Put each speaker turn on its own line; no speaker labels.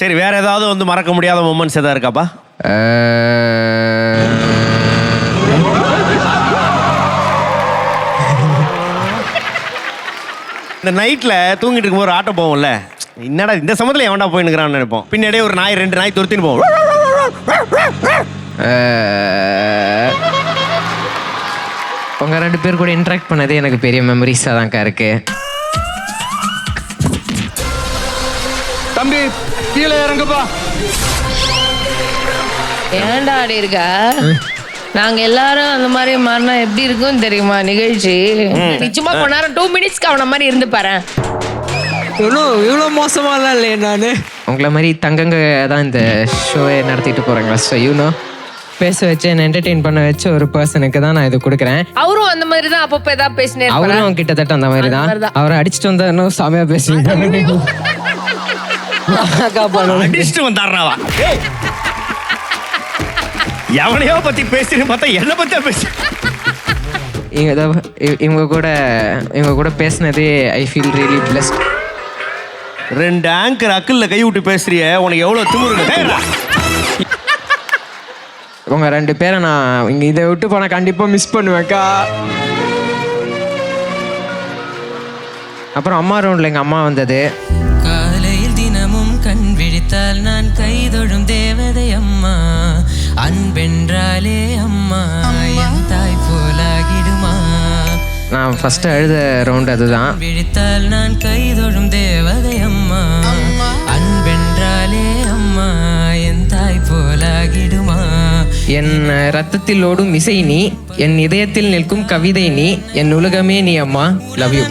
சரி வேற ஏதாவது வந்து மறக்க முடியாத மூமெண்ட்ஸ் எதாவது இருக்காப்பா? இந்த நைட்ல தூங்கிட்டு இருக்கும்போது ஒரு ஆட்டோ போவோம்ல. என்னடா இந்த சமயத்துல எவன்டா போயின்னுக்கிறான்னு நினைப்போம். பின்னாடியே ஒரு நாய் ரெண்டு நாய் துரத்தின்னு போவோம்.
உங்க ரெண்டு பேர் கூட இன்ட்ராக்ட் பண்ணதே எனக்கு பெரிய மெமரிஸாக தான்க்கா இருக்கு.
தம்பி கீழே இறங்குப்பா.
ஏன்டா ஆடி இருக்க? நாங்க எல்லாரும் அந்த மாதிரி மாறினா எப்படி இருக்கும் தெரியுமா? நிகழ்ச்சி. நீ சும்மா கொஞ்ச நேரம் டூ மினிட்ஸ்க்கு அவன மாதிரி இருந்து பாரு.
ஒன்றும் இவ்வளோ மோசமாலாம் இல்லையே நான்.
உங்களை மாதிரி தங்கங்க தான் இந்த ஷோவை நடத்திட்டு போகிறாங்களா ஸோ யூனோ பேச வச்சு என்ன என்டர்டெயின் பண்ண வச்ச ஒரு பர்சனுக்கு தான் நான் இது கொடுக்குறேன்.
அவரும் அந்த மாதிரி தான் அப்பப்போ ஏதாவது பேசினே இருப்பாரு?
அவரும் கிட்டத்தட்ட அந்த மாதிரி
அந்த
தான்
மாதிரி தான்.
அவரை அடிச்சுட்டு வந்தா இன்னும் செமையா பேசுவீங்க
அடிச்சுட்டு வந்தாடுறாவா ஏய். எவனையோ பத்தி பேசுறேன்னு பார்த்தா என்ன பத்தி பேசு
இவங்க கூட இவங்க கூட பேசினதே ஐ ஃபீல் ரியலி பிளஸ்ட்
ரெண்டு ஆங்கர் அக்கல்ல கை விட்டு பேசுறிய உனக்கு எவ்வளவு திமுருங்க டேய்டா.
உங்க ரெண்டு பேரை நான் இங்க இதை விட்டு போனா கண்டிப்பா மிஸ் பண்ணுவேன்க்கா அப்புறம் அம்மா ரவுண்ட்ல எங்க அம்மா வந்தது
அன்பென்றாலே அம்மா என் தாய் போலாகிடுமா?
நான் ஃபர்ஸ்ட் அழுத ரவுண்ட் அதுதான்.
விழித்தால் நான் கைதொழும் தேவதை அம்மா. அன்பென்றாலே அம்மா என் தாய் போலாகிடுமா?
என் ரத்தத்தில் ஓடும் இசை நீ என் இதயத்தில் நிற்கும் கவிதை நீ என் உலகமே நீ அம்மா. Love you